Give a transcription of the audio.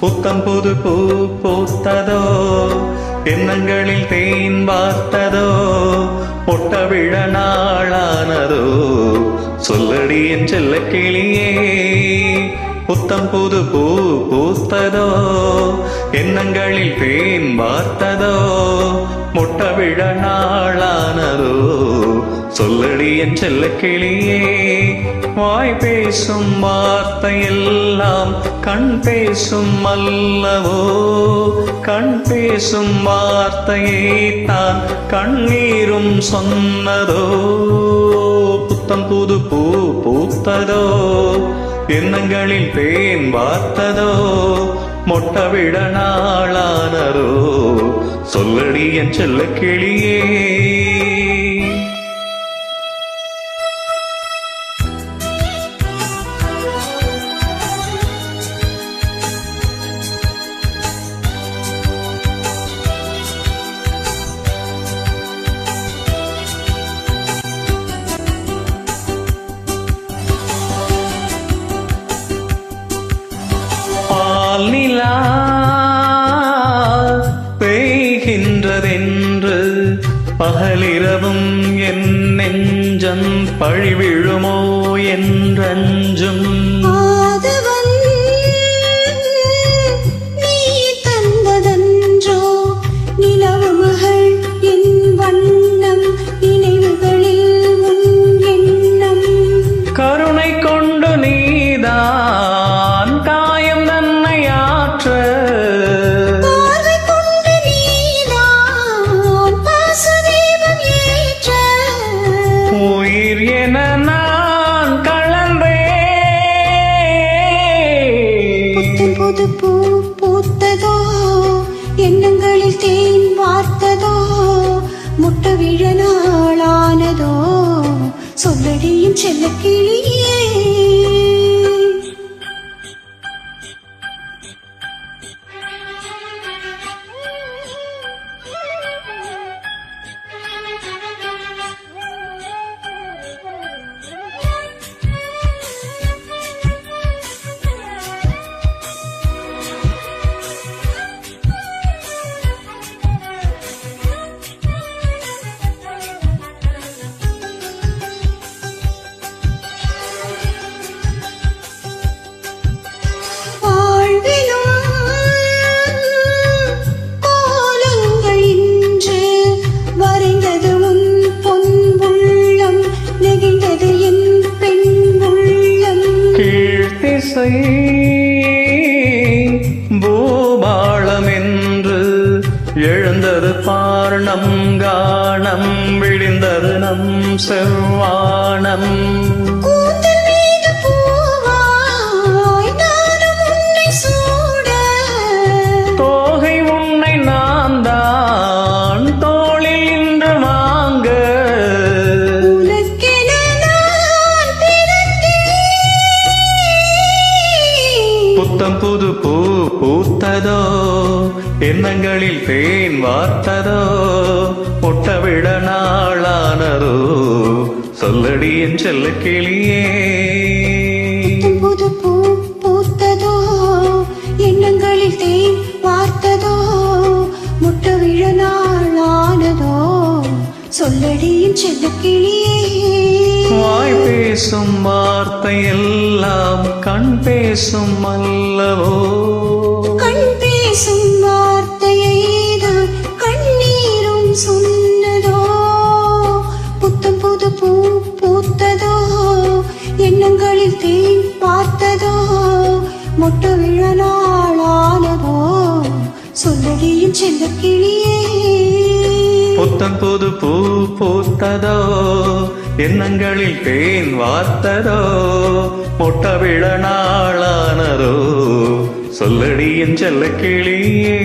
புத்தம் புது பூ பூத்ததோ எண்ணங்களில் தேன் வார்த்ததோ முட்ட விழ நாளானதோ சொல்லடி என் செல்ல கிளியே. புத்தம் புது பூ பூத்ததோ? எண்ணங்களில் தேன் வார்த்ததோ? முட்ட விழ நாளானதோ? சொல்லடி என் செல்ல கிளியே வாய் பேசும் வார்த்தையெல்லாம் கண் பேசும் அல்லவோ? கண் பேசும் வார்த்தையை தான் கண்ணீரும் சொன்னதோ? புத்தம் புது பூ பூத்ததோ? எண்ணங்களில் தேன் வார்த்ததோ மொட்டவிட நாளானரோ சொல்லடி என் செல்ல கிளியே பகலிரவும் என் நெஞ்சம் பழிவிழுமோ என்றஞ்சும் புது பூ பூத்ததோ? எண்ணங்களில் தேன் வார்த்ததோ? முட்ட விழ நாளானதோ? சொல்லடியும் செல்ல கிளியே எழுந்தது பார்ணம் காணம் விழிந்தது நம் செவ்வானம். பூத்ததோ? எண்ணங்களில் தேன் வார்த்ததோ? முட்ட விட நாளானதோ? சொல்லடி என் செல்ல கிளியே. புது பூ பூத்ததோ? எண்ணங்களில் தேன் வார்த்ததோ? முட்ட விழ நாளானதோ சொல்லடியின் செல்ல கிளியே. வாய் பேசும் வார்த்தை எல்லாம் கண் பேசும் அல்லவோ? எண்ணங்களில் தீ பார்த்ததோ மொட்டு விழனாளானதோ சொல்லடியின் செல்ல கிளியே. புத்தம் புது பூ பூத்ததோ எண்ணங்களில் தேன் வார்த்ததோ முட்ட விழ நாளானதோ சொல்லடி செல்ல கிளியே.